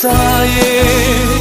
Сає